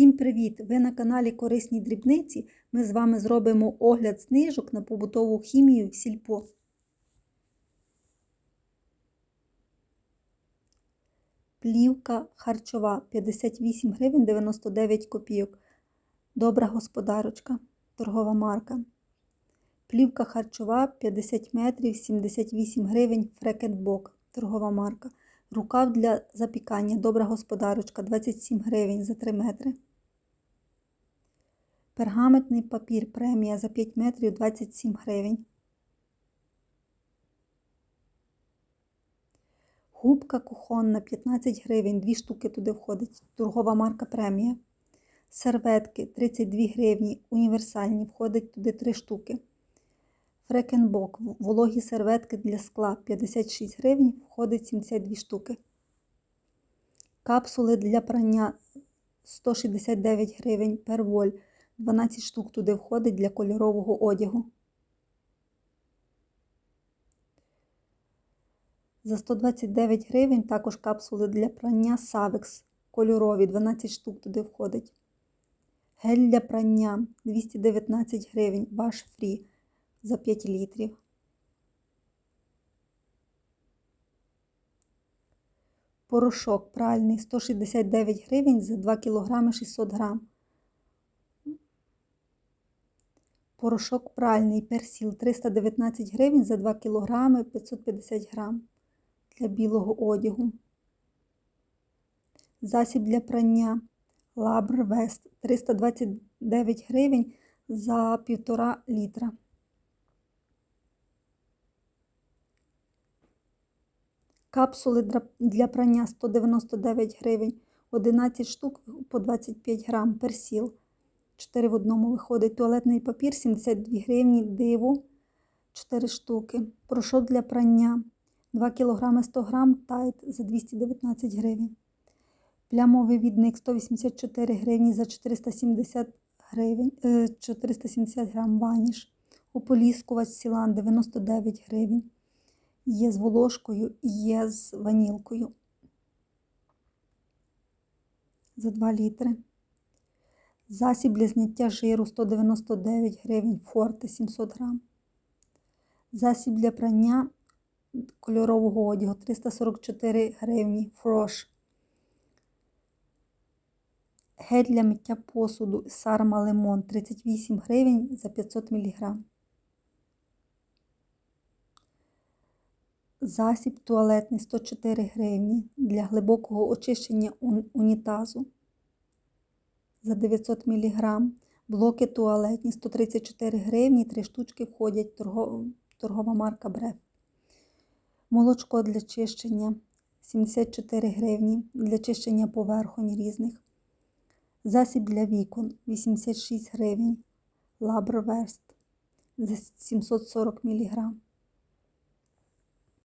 Всім привіт! Ви на каналі Корисні дрібниці. Ми з вами зробимо огляд знижок на побутову хімію в сільпо. Плівка харчова 58 гривень 99 копійок. Добра господарочка, торгова марка. Плівка харчова 50 метрів 78 гривень Фрекетбок, торгова марка. Рукав для запікання, добра господарочка 27 гривень за 3 метри. Пергаментний папір премія за 5 метрів 27 гривень. Губка кухонна 15 гривень, 2 штуки туди входить. Торгова марка премія. Серветки 32 гривні, універсальні, входить туди 3 штуки. Фрекенбок, вологі серветки для скла 56 гривень, входить 72 штуки. Капсули для прання 169 гривень перволь. 12 штук туди входить для кольорового одягу. За 129 гривень також капсули для прання Savex кольорові, 12 штук туди входить. Гель для прання 219 гривень, ваш фрі за 5 літрів. Порошок пральний 169 гривень за 2 кг 600 грам. Порошок пральний персіл 319 гривень за 2 кг 550 грам для білого одягу. Засіб для прання Лабр Вест 329 гривень за 1,5 літра. Капсули для прання 199 гривень, 11 штук по 25 грам персіл. 4 в одному виходить. Туалетний папір 72 гривні, диво 4 штуки. Порошок для прання 2 кг 100 г тайт за 219 гривень. Плямовий відник 184 гривні за 470 гривень, 470 грам ваніш. Ополіскувач Сілан 99 гривень. Є з волошкою і є з ванілкою. За 2 літри. Засіб для зняття жиру 199 гривень, форте 700 грам. Засіб для прання кольорового одягу 344 гривні, фрош. Гель для миття посуду Сарма Лимон 38 гривень за 500 мг. Засіб туалетний 104 гривні для глибокого очищення унітазу за 900 мг. Блоки туалетні 134 гривні, 3 штучки входять торгова, торгова марка Бреф. Молочко для чищення 74 гривні для чищення поверхонь різних. Засіб для вікон 86 гривень. Лабрверст за 740 мг.